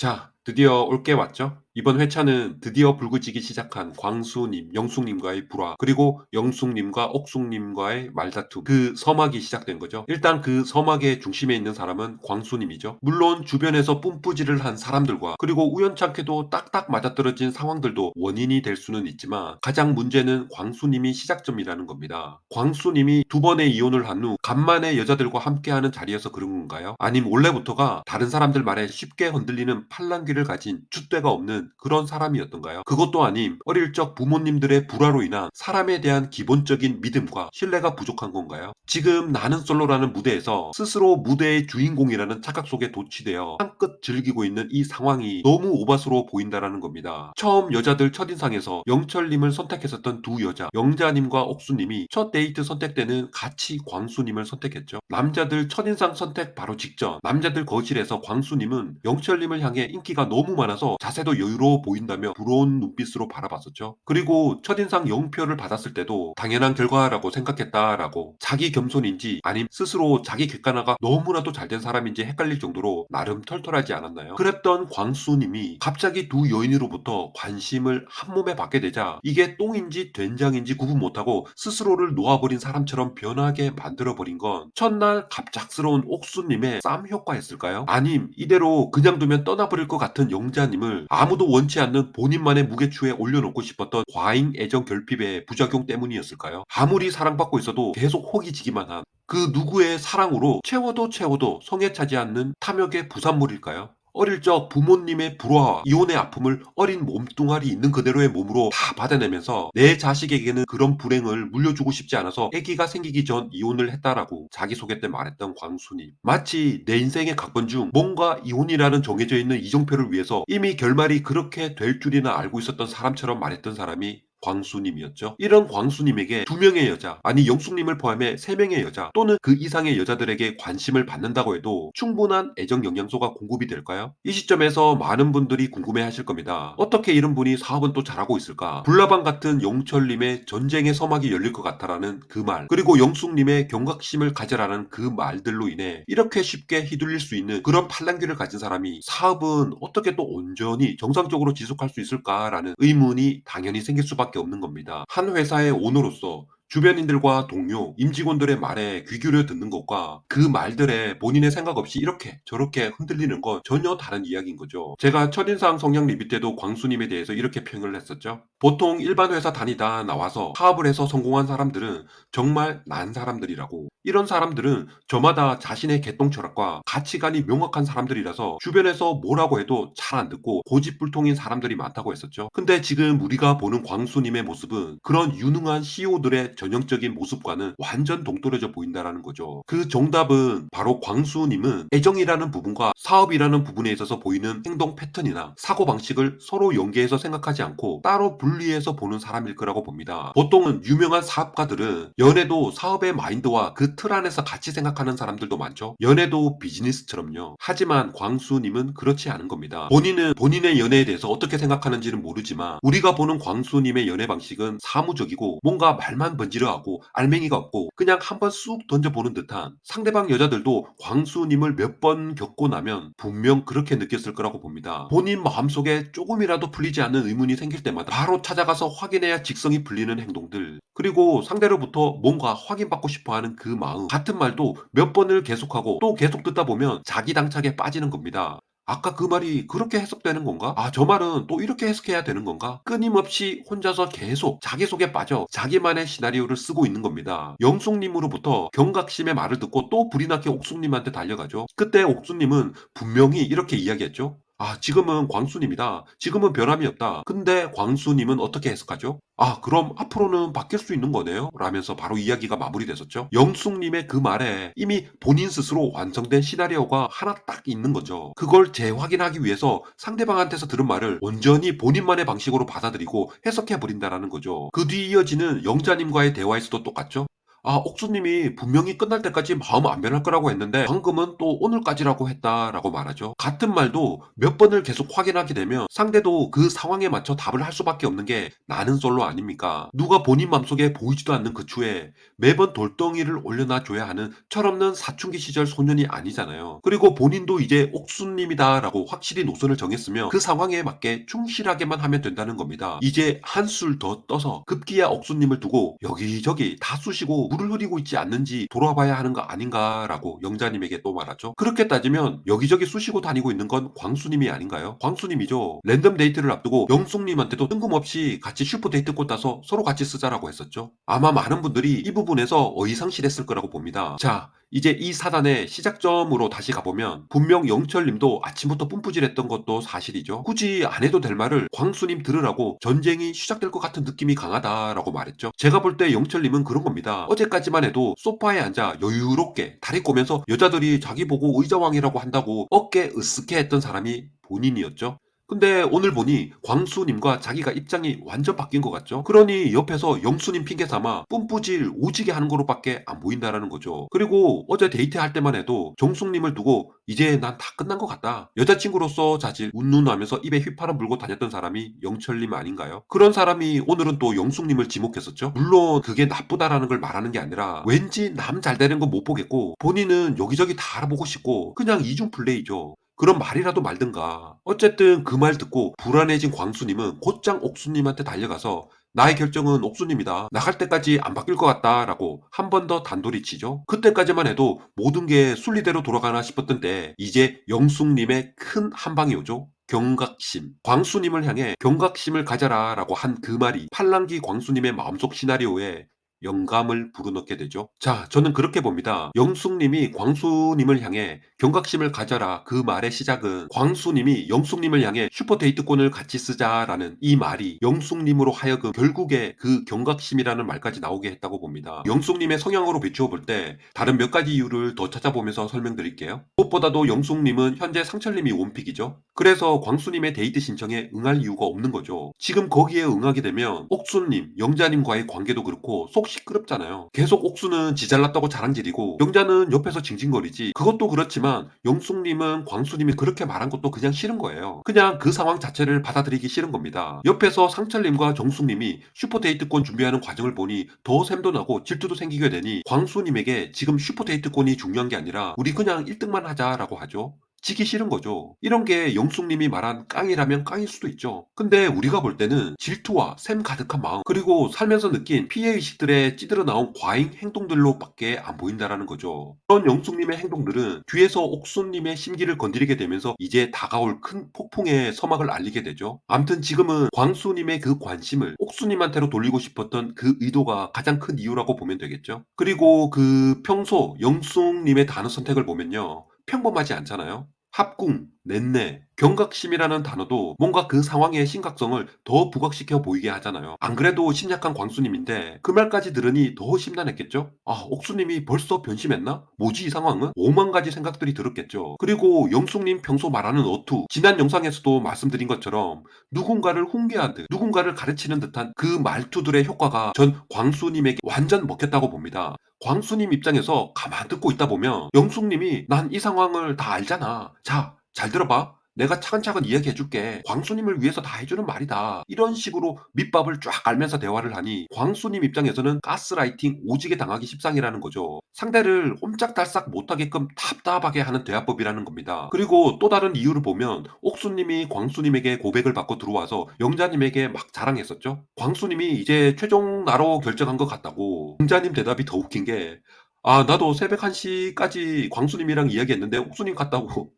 자, 드디어 올 게 왔죠? 이번 회차는 드디어 불구지기 시작한 광수님, 영숙님과의 불화, 그리고 영숙님과 옥숙님과의 말다툼, 그 서막이 시작된 거죠. 일단 그 서막의 중심에 있는 사람은 광수님이죠. 물론 주변에서 뿜뿌질을 한 사람들과 그리고 우연찮게도 딱딱 맞아떨어진 상황들도 원인이 될 수는 있지만 가장 문제는 광수님이 시작점이라는 겁니다. 광수님이 두 번의 이혼을 한 후 간만에 여자들과 함께하는 자리여서 그런 건가요? 아님 원래부터가 다른 사람들 말에 쉽게 흔들리는 팔랑귀를 가진 줏대가 없는 그런 사람이었던가요? 그것도 아님 어릴 적 부모님들의 불화로 인한 사람에 대한 기본적인 믿음과 신뢰가 부족한 건가요? 지금 나는 솔로라는 무대에서 스스로 무대의 주인공이라는 착각 속에 도취되어 한껏 즐기고 있는 이 상황이 너무 오바스러워 보인다라는 겁니다. 처음 여자들 첫인상에서 영철님을 선택했었던 두 여자 영자님과 옥수님이 첫 데이트 선택 때는 같이 광수님을 선택했죠. 남자들 첫인상 선택 바로 직전 남자들 거실에서 광수님은 영철님을 향해 인기가 너무 많아서 자세도 여유 로워 보인다며 부러운 눈빛으로 바라봤었죠. 그리고 첫인상 0표를 받았을 때도 당연한 결과라고 생각했다라고 자기 겸손인지 아님 스스로 자기 객관화가 너무나도 잘된 사람인지 헷갈릴 정도로 나름 털털하지 않았나요? 그랬던 광수님이 갑자기 두 여인으로부터 관심을 한 몸에 받게 되자 이게 똥인지 된장인지 구분 못하고 스스로를 놓아버린 사람처럼 변하게 만들어버린 건 첫날 갑작스러운 옥수님의 쌈 효과였을까요? 아님 이대로 그냥 두면 떠나버릴 것 같은 영자님을 아무도 원치 않는 본인만의 무게추에 올려놓고 싶었던 과잉 애정 결핍의 부작용 때문이었을까요? 아무리 사랑받고 있어도 계속 호기지기만 한 그 누구의 사랑으로 채워도 채워도 성에 차지 않는 탐욕의 부산물일까요? 어릴 적 부모님의 불화와 이혼의 아픔을 어린 몸뚱아리 있는 그대로의 몸으로 다 받아내면서 내 자식에게는 그런 불행을 물려주고 싶지 않아서 아기가 생기기 전 이혼을 했다라고 자기소개 때 말했던 광순이. 마치 내 인생의 각본 중 뭔가 이혼이라는 정해져 있는 이정표를 위해서 이미 결말이 그렇게 될 줄이나 알고 있었던 사람처럼 말했던 사람이 광수님이었죠. 이런 광수님에게 두 명의 여자, 아니 영숙님을 포함해 세 명의 여자 또는 그 이상의 여자들에게 관심을 받는다고 해도 충분한 애정 영양소가 공급이 될까요? 이 시점에서 많은 분들이 궁금해 하실 겁니다. 어떻게 이런 분이 사업은 또 잘하고 있을까? 불나방 같은 영철님의 전쟁의 서막이 열릴 것 같다라는 그 말, 그리고 영숙님의 경각심을 가져라는 그 말들로 인해 이렇게 쉽게 휘둘릴 수 있는 그런 팔랑귀를 가진 사람이 사업은 어떻게 또 온전히 정상적으로 지속할 수 있을까라는 의문이 당연히 생길 수밖에 없는 겁니다. 한 회사의 오너로서 주변인들과 동료, 임직원들의 말에 귀 기울여 듣는 것과 그 말들에 본인의 생각 없이 이렇게 저렇게 흔들리는 건 전혀 다른 이야기인 거죠. 제가 첫인상 성향 리뷰 때도 광수님에 대해서 이렇게 표현을 했었죠. 보통 일반 회사 다니다 나와서 사업을 해서 성공한 사람들은 정말 난 사람들이라고 이런 사람들은 저마다 자신의 개똥 철학과 가치관이 명확한 사람들이라서 주변에서 뭐라고 해도 잘 안 듣고 고집불통인 사람들이 많다고 했었죠. 근데 지금 우리가 보는 광수님의 모습은 그런 유능한 CEO들의 전형적인 모습과는 완전 동떨어져 보인다라는 거죠. 그 정답은 바로 광수님은 애정이라는 부분과 사업이라는 부분에 있어서 보이는 행동 패턴이나 사고 방식을 서로 연계해서 생각하지 않고 따로 분리해서 보는 사람일 거라고 봅니다. 보통은 유명한 사업가들은 연애도 사업의 마인드와 그 틀 안에서 같이 생각하는 사람들도 많죠. 연애도 비즈니스처럼요. 하지만 광수님은 그렇지 않은 겁니다. 본인은 본인의 연애에 대해서 어떻게 생각하는지는 모르지만 우리가 보는 광수님의 연애 방식은 사무적이고 뭔가 말만 번지르하고 알맹이가 없고 그냥 한번 쑥 던져보는 듯한 상대방 여자들도 광수님을 몇 번 겪고 나면 분명 그렇게 느꼈을 거라고 봅니다. 본인 마음속에 조금이라도 풀리지 않는 의문이 생길 때마다 바로 찾아가서 확인해야 직성이 풀리는 행동들 그리고 상대로부터 뭔가 확인받고 싶어 하는 그 마음 같은 말도 몇 번을 계속하고 또 계속 듣다 보면 자기 당착에 빠지는 겁니다. 아까 그 말이 그렇게 해석되는 건가? 아, 저 말은 또 이렇게 해석해야 되는 건가? 끊임없이 혼자서 계속 자기 속에 빠져 자기만의 시나리오를 쓰고 있는 겁니다. 영숙님으로부터 경각심의 말을 듣고 또 불이 나게 옥숙님한테 달려가죠. 그때 옥숙님은 분명히 이렇게 이야기했죠. 아, 지금은 광수님이다. 지금은 변함이 없다. 근데 광수님은 어떻게 해석하죠? 아, 그럼 앞으로는 바뀔 수 있는 거네요? 라면서 바로 이야기가 마무리됐었죠. 영숙님의 그 말에 이미 본인 스스로 완성된 시나리오가 하나 딱 있는 거죠. 그걸 재확인하기 위해서 상대방한테서 들은 말을 온전히 본인만의 방식으로 받아들이고 해석해버린다라는 거죠. 그 뒤 이어지는 영자님과의 대화에서도 똑같죠. 아 옥수님이 분명히 끝날 때까지 마음 안 변할 거라고 했는데 방금은 또 오늘까지라고 했다라고 말하죠. 같은 말도 몇 번을 계속 확인하게 되면 상대도 그 상황에 맞춰 답을 할 수밖에 없는 게 나는 솔로 아닙니까? 누가 본인 맘속에 보이지도 않는 그 추에 매번 돌덩이를 올려놔 줘야 하는 철없는 사춘기 시절 소년이 아니잖아요. 그리고 본인도 이제 옥수님이다라고 확실히 노선을 정했으면 그 상황에 맞게 충실하게만 하면 된다는 겁니다. 이제 한술 더 떠서 급기야 옥수님을 두고 여기저기 다 쑤시고 물을 흐리고 있지 않는지 돌아봐야 하는 거 아닌가라고 영자님에게 또 말하죠. 그렇게 따지면 여기저기 쑤시고 다니고 있는 건 광수님이 아닌가요? 광수님이죠. 랜덤 데이트를 앞두고 영숙님한테도 뜬금없이 같이 슈퍼 데이트 꽃 따서 서로 같이 쓰자라고 했었죠. 아마 많은 분들이 이 부분에서 어이상실했을 거라고 봅니다. 자, 이제 이 사단의 시작점으로 다시 가보면 분명 영철님도 아침부터 뿜뿌질했던 것도 사실이죠. 굳이 안 해도 될 말을 광수님 들으라고 전쟁이 시작될 것 같은 느낌이 강하다라고 말했죠. 제가 볼 때 영철님은 그런 겁니다. 어제까지만 해도 소파에 앉아 여유롭게 다리 꼬면서 여자들이 자기 보고 의자왕이라고 한다고 어깨 으쓱해 했던 사람이 본인이었죠. 근데 오늘 보니 광수님과 자기가 입장이 완전 바뀐 것 같죠? 그러니 옆에서 영수님 핑계 삼아 뿜뿌질 오지게 하는 거로밖에 안 보인다라는 거죠. 그리고 어제 데이트할 때만 해도 정숙님을 두고 이제 난 다 끝난 것 같다. 여자친구로서 자질 운운하면서 입에 휘파람 불고 다녔던 사람이 영철님 아닌가요? 그런 사람이 오늘은 또 영숙님을 지목했었죠. 물론 그게 나쁘다라는 걸 말하는 게 아니라 왠지 남 잘 되는 건 못 보겠고 본인은 여기저기 다 알아보고 싶고 그냥 이중 플레이죠. 그런 말이라도 말든가. 어쨌든 그 말 듣고 불안해진 광수님은 곧장 옥수님한테 달려가서 나의 결정은 옥수님이다. 나갈 때까지 안 바뀔 것 같다라고 한 번 더 단돌이 치죠. 그때까지만 해도 모든 게 순리대로 돌아가나 싶었던 때 이제 영숙님의 큰 한방이 오죠. 경각심. 광수님을 향해 경각심을 가져라 라고 한 그 말이 팔랑기 광수님의 마음속 시나리오에 영감을 불어넣게 되죠. 자, 저는 그렇게 봅니다. 영숙님이 광수님을 향해 경각심을 가져라 그 말의 시작은 광수님이 영숙님을 향해 슈퍼데이트권을 같이 쓰자라는 이 말이 영숙님으로 하여금 결국에 그 경각심이라는 말까지 나오게 했다고 봅니다. 영숙님의 성향으로 비추어 볼 때 다른 몇 가지 이유를 더 찾아보면서 설명드릴게요. 무엇보다도 영숙님은 현재 상철님이 원픽이죠. 그래서 광수님의 데이트 신청에 응할 이유가 없는 거죠. 지금 거기에 응하게 되면 옥수님, 영자님과의 관계도 그렇고 속 시끄럽잖아요. 계속 옥수는 지잘났다고 자랑질이고 영자는 옆에서 징징거리지. 그것도 그렇지만 영숙님은 광수님이 그렇게 말한 것도 그냥 싫은 거예요. 그냥 그 상황 자체를 받아들이기 싫은 겁니다. 옆에서 상철님과 정숙님이 슈퍼데이트권 준비하는 과정을 보니 더 샘도 나고 질투도 생기게 되니 광수님에게 지금 슈퍼데이트권이 중요한 게 아니라 우리 그냥 1등만 하자라고 하죠. 지기 싫은 거죠. 이런 게 영숙님이 말한 깡이라면 깡일 수도 있죠. 근데 우리가 볼 때는 질투와 샘 가득한 마음 그리고 살면서 느낀 피해의식들에 찌들어 나온 과잉 행동들로밖에 안 보인다라는 거죠. 그런 영숙님의 행동들은 뒤에서 옥수님의 심기를 건드리게 되면서 이제 다가올 큰 폭풍의 서막을 알리게 되죠. 암튼 지금은 광수님의 그 관심을 옥수님한테로 돌리고 싶었던 그 의도가 가장 큰 이유라고 보면 되겠죠. 그리고 그 평소 영숙님의 단어 선택을 보면요. 평범하지 않잖아요. 합궁, 넷내, 경각심이라는 단어도 뭔가 그 상황의 심각성을 더 부각시켜 보이게 하잖아요. 안 그래도 심약한 광수님인데 그 말까지 들으니 더 심란했겠죠? 아, 옥수님이 벌써 변심했나? 뭐지 이 상황은? 오만 가지 생각들이 들었겠죠. 그리고 영숙님 평소 말하는 어투, 지난 영상에서도 말씀드린 것처럼 누군가를 훈계한 듯, 누군가를 가르치는 듯한 그 말투들의 효과가 전 광수님에게 완전 먹혔다고 봅니다. 광수님 입장에서 가만 듣고 있다 보면 영숙님이 난 이 상황을 다 알잖아. 자, 잘 들어봐. 내가 차근차근 이야기해 줄게. 광수님을 위해서 다 해주는 말이다. 이런 식으로 밑밥을 쫙 알면서 대화를 하니 광수님 입장에서는 가스라이팅 오지게 당하기 십상이라는 거죠. 상대를 옴짝달싹 못하게끔 답답하게 하는 대화법이라는 겁니다. 그리고 또 다른 이유를 보면 옥수님이 광수님에게 고백을 받고 들어와서 영자님에게 막 자랑했었죠. 광수님이 이제 최종 나로 결정한 것 같다고. 영자님 대답이 더 웃긴 게 아, 나도 새벽 1시까지 광수님이랑 이야기했는데 옥수님 같다고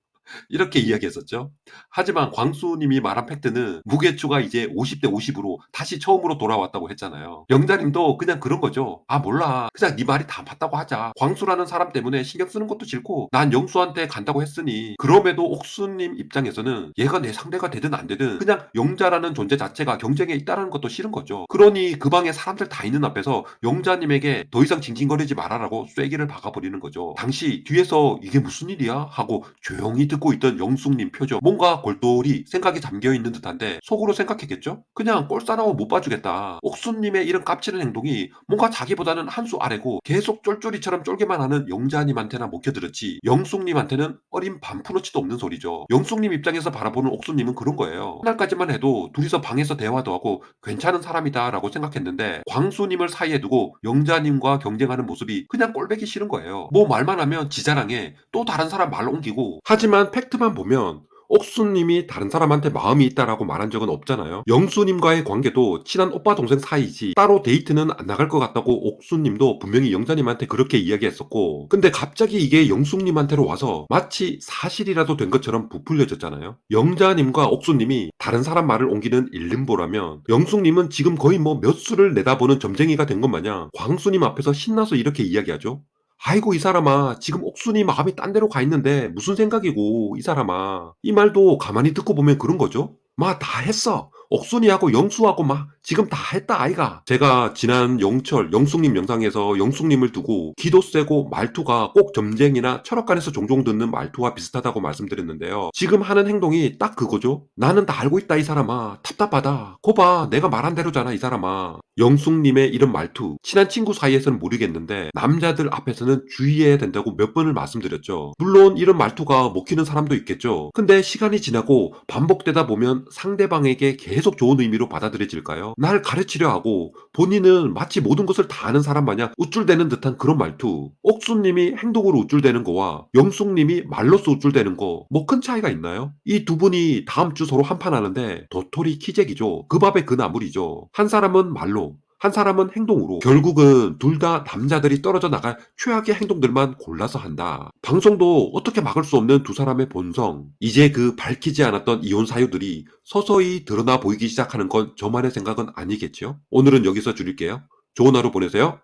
이렇게 이야기했었죠. 하지만 광수님이 말한 팩트는 무게추가 이제 50대 50으로 다시 처음으로 돌아왔다고 했잖아요. 영자님도 그냥 그런 거죠. 아 몰라. 그냥 네 말이 다 맞다고 하자. 광수라는 사람 때문에 신경 쓰는 것도 싫고 난 영수한테 간다고 했으니 그럼에도 옥수님 입장에서는 얘가 내 상대가 되든 안 되든 그냥 영자라는 존재 자체가 경쟁에 있다는 것도 싫은 거죠. 그러니 그 방에 사람들 다 있는 앞에서 영자님에게 더 이상 징징거리지 말아라고 쐐기를 박아버리는 거죠. 당시 뒤에서 이게 무슨 일이야? 하고 조용히 듣고 있던 영숙님 표정 뭔가 골똘히 생각이 잠겨 있는 듯한데 속으로 생각했겠죠? 그냥 꼴싸나워 못 봐주겠다. 옥수님의 이런 깝치는 행동이 뭔가 자기보다는 한 수 아래고 계속 쫄쫄이처럼 쫄게만 하는 영자님한테나 먹혀들었지 영숙님한테는 어린 반푼어치도 없는 소리죠. 영숙님 입장에서 바라보는 옥수님은 그런 거예요. 그날까지만 해도 둘이서 방에서 대화도 하고 괜찮은 사람이다 라고 생각했는데 광수님을 사이에 두고 영자님과 경쟁하는 모습이 그냥 꼴배기 싫은 거예요. 뭐 말만 하면 지자랑에 또 다른 사람 말 옮기고 하지만 팩트만 보면 옥수님이 다른 사람한테 마음이 있다라고 말한 적은 없잖아요. 영수님과의 관계도 친한 오빠 동생 사이지 따로 데이트는 안 나갈 것 같다고 옥수님도 분명히 영자님한테 그렇게 이야기했었고 근데 갑자기 이게 영숙님한테로 와서 마치 사실이라도 된 것처럼 부풀려졌잖아요. 영자님과 옥수님이 다른 사람 말을 옮기는 일림보라면 영숙님은 지금 거의 뭐 몇 수를 내다보는 점쟁이가 된 것 마냥 광수님 앞에서 신나서 이렇게 이야기하죠. 아이고 이 사람아. 지금 옥순이 마음이 딴 데로 가 있는데 무슨 생각이고 이 사람아. 이 말도 가만히 듣고 보면 그런 거죠? 마 다 했어. 옥순이하고 영수하고 막 지금 다 했다 아이가. 제가 지난 영철 영숙님 영상에서 영숙님을 두고 기도 세고 말투가 꼭 점쟁이나 철학관에서 종종 듣는 말투와 비슷하다고 말씀드렸는데요. 지금 하는 행동이 딱 그거죠? 나는 다 알고 있다 이 사람아. 답답하다. 거봐 내가 말한 대로잖아 이 사람아 영숙님의 이런 말투. 친한 친구 사이에서는 모르겠는데 남자들 앞에서는 주의해야 된다고 몇 번을 말씀드렸죠. 물론 이런 말투가 먹히는 사람도 있겠죠. 근데 시간이 지나고 반복되다 보면 상대방에게 계속 좋은 의미로 받아들여질까요? 날 가르치려 하고 본인은 마치 모든 것을 다 아는 사람 마냥 우쭐대는 듯한 그런 말투. 옥수님이 행동으로 우쭐대는 거와 영숙님이 말로써 우쭐대는 거 뭐 큰 차이가 있나요? 이 두 분이 다음 주 서로 한판 하는데 도토리 키재기죠. 그 밥에 그 나물이죠. 한 사람은 말로 한 사람은 행동으로 결국은 둘 다 남자들이 떨어져 나갈 최악의 행동들만 골라서 한다. 방송도 어떻게 막을 수 없는 두 사람의 본성 이제 그 밝히지 않았던 이혼 사유들이 서서히 드러나 보이기 시작하는 건 저만의 생각은 아니겠죠? 오늘은 여기서 줄일게요. 좋은 하루 보내세요.